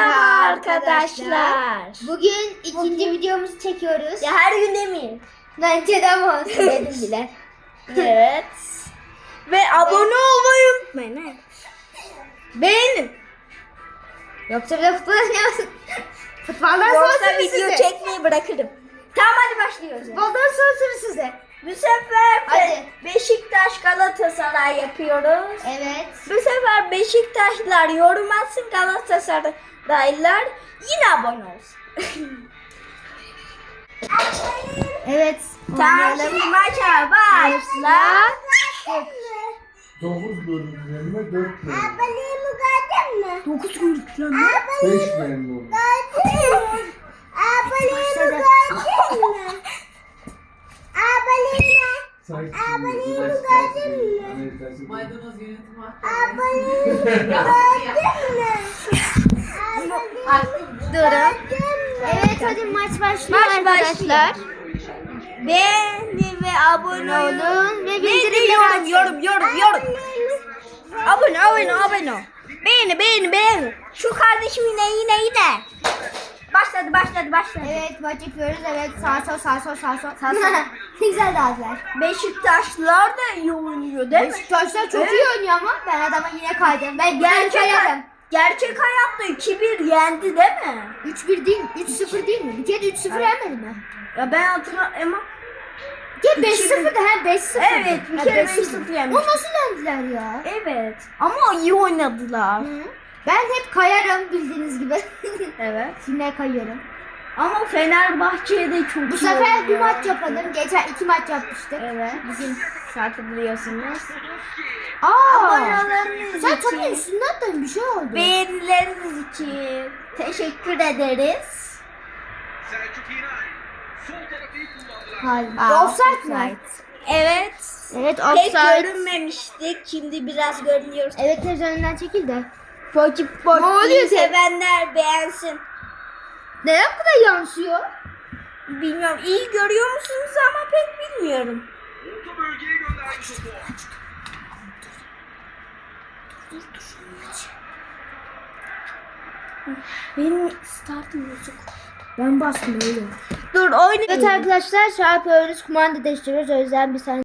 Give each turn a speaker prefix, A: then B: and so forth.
A: Merhaba arkadaşlar.
B: Bugün ikinci videomuzu çekiyoruz.
A: Ya her gün demeyin.
B: Bence de ama dedim bile.
A: Evet. Ve abone olmayı unutmayın. Beğenin.
B: Yoksa bir de futbol oynayamazsın. Futboldan soğuturuz
A: video
B: sizi.
A: çekmeyi bırakırım. Tamam hadi başlıyoruz.
B: Futboldan soğuturuz sizi.
A: Bu sefer
B: Hadi.
A: Be- Beşiktaş Galatasaray yapıyoruz.
B: Evet.
A: Bu sefer Beşiktaşlılar yorum atsın Galatasaraylılar yine abone olsun.
B: Evet.
A: Şimdi maça başla.
C: 9 bölüm üzerine 4 bölüm.
B: Abonemi gördün mü?
A: 9 kuyruk falan
C: 5 bölüm oldu.
B: Abonemi gördün mü? Abonemi.
C: Biraz
B: gördün mü?
D: Maydanoz yönetim
B: Abonemi gördün mü?
A: Durun.
B: Evet hadi maç başlıyor
A: Maç
B: arkadaşlar.
A: Beğenin ve abone olun.
B: ve bildirimleri
A: yorum
B: açın.
A: yorum yorum yorum. Abone abone abone. Beğeni beğeni beğeni. Şu kardeşim yine yine yine. Başladı başladı başladı.
B: Evet maç yapıyoruz. Evet sağ sol sağ sol sağ sol. Sağ sol. ne güzel danslar.
A: Beşiktaşlılar da iyi oynuyor değil mi?
B: Beşiktaşlar çok
A: Evet.
B: iyi oynuyor ama ben adama yine kaydım. Ben
A: Gerçek,
B: gerçek kayarım.
A: gerçek hayatta 2-1 yendi değil mi?
B: 3-1 değil mi? 3-0 değil mi? Bir kere 3-0 yenmedi mi?
A: Ya ben hatırlamıyorum ama
B: Ya
A: İki
B: 5-0 da hem 5-0.
A: Evet, bir kere
B: 5-0.
A: 5-0 yenmiş.
B: O nasıl yendiler ya?
A: evet ama iyi oynadılar.
B: Hı. Ben hep kayarım bildiğiniz gibi.
A: Evet.
B: Yine kayıyorum.
A: Ama Fenerbahçe'ye de çok
B: Bu sefer bir maç yapalım. Geçen iki maç yapmıştık.
A: Evet. Bugün şarkı biliyorsunuz.
B: Aa!
A: Aboneleriniz
B: Sen
A: için,
B: çok üstünden de bir şey oldu.
A: beğenileriniz için teşekkür ederiz. Aa,
B: Offside mi?
A: Evet.
B: Evet
A: Pek
B: offside.
A: görünmemiştik. Şimdi biraz görünüyoruz.
B: Evet televizyondan çekil de.
A: Pokip
B: Ne oluyor
A: sevenler beğensin.
B: Neden bu kadar yansıyor?
A: Bilmiyorum iyi görüyor musunuz ama pek bilmiyorum.
E: Orta bölgeye gönderdi topu.
A: Benim startım bozuk.
B: Ben bastım öyle.
A: Dur oynayayım.
B: Evet arkadaşlar şey yapıyoruz. Kumanda değiştiriyoruz. O yüzden bir saniye.